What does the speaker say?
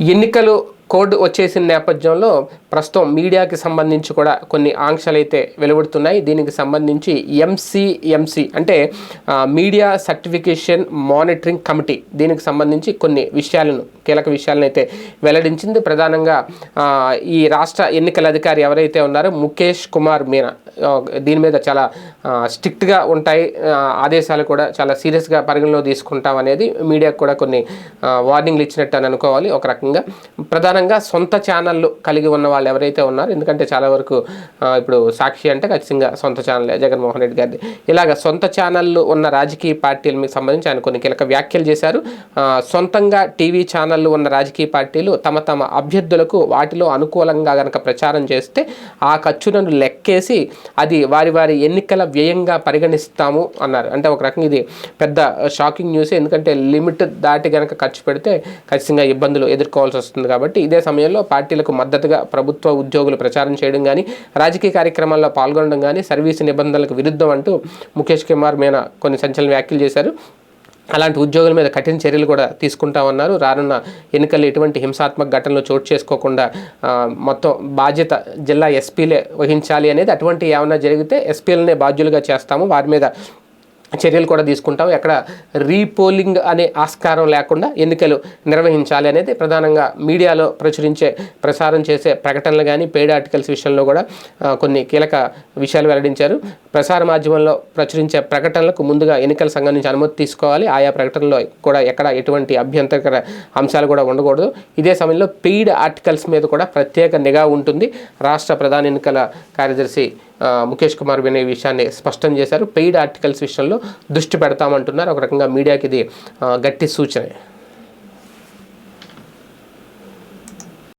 ఎన్నికలు కోడ్ వచ్చేసిన నేపథ్యంలో ప్రస్తుతం మీడియాకి సంబంధించి కూడా కొన్ని ఆంక్షలు అయితే వెలువడుతున్నాయి. దీనికి సంబంధించి ఎంసీఎంసీ అంటే మీడియా సర్టిఫికేషన్ మానిటరింగ్ కమిటీ దీనికి సంబంధించి కొన్ని విషయాలను కీలక విషయాలను అయితే వెల్లడించింది. ప్రధానంగా ఈ రాష్ట్ర ఎన్నికల అధికారి ఎవరైతే ఉన్నారో ముఖేష్ కుమార్ మీనా దీని మీద చాలా స్ట్రిక్ట్గా ఉంటాయి. ఆదేశాలు కూడా చాలా సీరియస్గా పరిగణలో తీసుకుంటాం అనేది మీడియాకు కూడా కొన్ని వార్నింగ్లు ఇచ్చినట్టు అని అనుకోవాలి ఒక రకంగా. ప్రధాన ప్రధానంగా సొంత ఛానళ్ళు కలిగి ఉన్న వాళ్ళు ఎవరైతే ఉన్నారో ఎందుకంటే చాలా వరకు ఇప్పుడు సాక్షి అంటే ఖచ్చితంగా సొంత ఛానల్. జగన్మోహన్ రెడ్డి గారిది. ఇలాగ సొంత ఛానళ్ళు ఉన్న రాజకీయ పార్టీలకు సంబంధించి ఆయన కొన్ని కీలక వ్యాఖ్యలు చేశారు. సొంతంగా టీవీ ఛానళ్ళు ఉన్న రాజకీయ పార్టీలు తమ తమ అభ్యర్థులకు వాటిలో అనుకూలంగా కనుక ప్రచారం చేస్తే ఆ ఖర్చులను లెక్క లెక్కేసి అది వారి వారి ఎన్నికల వ్యయంగా పరిగణిస్తాము అన్నారు. అంటే ఒక రకంగా ఇది పెద్ద షాకింగ్ న్యూస్. ఎందుకంటే లిమిట్ దాటి గనక ఖర్చు పెడితే ఖచ్చితంగా ఇబ్బందులు ఎదుర్కోవాల్సి వస్తుంది కాబట్టి ఇదే సమయంలో పార్టీలకు మద్దతుగా ప్రభుత్వ ఉద్యోగులు ప్రచారం చేయడం కానీ రాజకీయ కార్యక్రమాల్లో పాల్గొనడం కానీ సర్వీసు నిబంధనలకు విరుద్ధం అంటూ ముఖేష్ కుమార్ మీనా కొన్ని సంచలన వ్యాఖ్యలు చేశారు. అలాంటి ఉద్యోగుల మీద కఠిన చర్యలు కూడా తీసుకుంటామన్నారు. రానున్న ఎన్నికల్లో ఎటువంటి హింసాత్మక ఘటనలు చోటు చేసుకోకుండా మొత్తం బాధ్యత జిల్లా ఎస్పీలే వహించాలి అనేది అటువంటి ఏమైనా జరిగితే ఎస్పీలనే బాధ్యులుగా చేస్తాము. వారి మీద చర్యలు కూడా తీసుకుంటాం ఎక్కడ రీపోలింగ్ అనే ఆస్కారం లేకుండా ఎన్నికలు నిర్వహించాలి అనేది ప్రధానంగా మీడియాలో ప్రచురించే ప్రసారం చేసే ప్రకటనలు కానీ పెయిడ్ ఆర్టికల్స్ విషయంలో కూడా కొన్ని కీలక విషయాలు వెల్లడించారు. ప్రసార మాధ్యమంలో ప్రచురించే ప్రకటనలకు ముందుగా ఎన్నికల సంఘం నుంచి అనుమతి తీసుకోవాలి. ఆయా ప్రకటనలో కూడా ఎక్కడ ఎటువంటి అభ్యంతరకర అంశాలు కూడా ఉండకూడదు. ఇదే సమయంలో పెయిడ్ ఆర్టికల్స్ మీద కూడా ప్రత్యేక నిఘా ఉంటుంది. రాష్ట్ర ప్రధాన ఎన్నికల కార్యదర్శి ముఖేష్ కుమార్ వినే విషయాన్ని స్పష్టం చేశారు. పెయిడ్ ఆర్టికల్స్ విషయంలో దృష్టి పెడతామంటున్నారు. ఒక రకంగా మీడియాకి ఇది గట్టి సూచన.